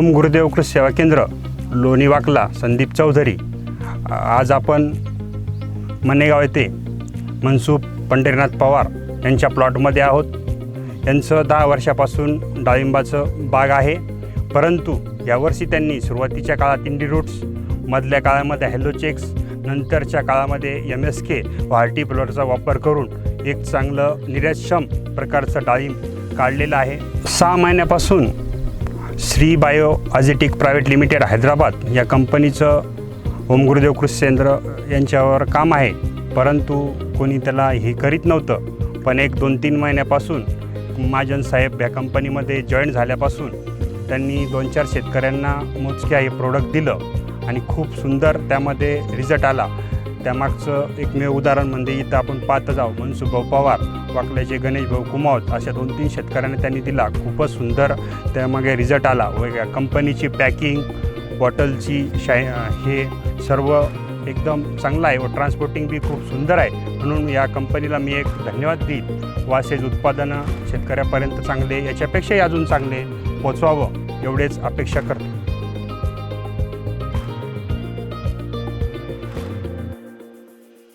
ओम गुरुदेव कृषी सेवा केंद्र लोणीवाकला संदीप चौधरी. आज आपण मनेगाव येथे मनसुख पंढरीनाथ पवार यांच्या प्लॉटमध्ये आहोत. यांचं दहा वर्षापासून डाळिंबाचं बाग आहे. परंतु यावर्षी त्यांनी सुरुवातीच्या काळात इंडी रूट्स मधल्या काळामध्ये हॅलोचेक्स नंतरच्या काळामध्ये एम एस के व्हार्टी प्लॉटचा वापर करून एक चांगलं निर्यातक्षम प्रकारचं डाळिंब काढलेलं आहे. सहा महिन्यापासून श्री बायो अजेटिक प्रायव्हेट लिमिटेड हैदराबाद या कंपनीचं ओम गुरुदेव कृषी केंद्र यांच्यावर काम आहे. परंतु कोणी त्याला हे करीत नव्हतं. पण एक दोन तीन महिन्यापासून महाजन साहेब या कंपनीमध्ये जॉईन झाल्यापासून त्यांनी दोन चार शेतकऱ्यांना मोजक्या हे प्रोडक्ट दिलं आणि खूप सुंदर त्यामध्ये रिझल्ट आला. त्यामागचं एकमेव उदाहरण म्हणजे इथं आपण पाहत जाऊ मनसुखभाऊ पवार वाकल्याचे गणेश भाऊ कुमावत अशा दोन तीन शेतकऱ्यांना त्यांनी दिला. खूपच सुंदर त्यामागे रिझल्ट आला. वेगळ्या कंपनीची पॅकिंग बॉटलची शाय हे सर्व एकदम चांगलं आहे व ट्रान्सपोर्टिंग बी खूप सुंदर आहे. म्हणून या कंपनीला मी एक धन्यवाद देईन. वासेज उत्पादनं शेतकऱ्यापर्यंत चांगले याच्यापेक्षाही अजून चांगले पोचवावं एवढेच अपेक्षा करतो.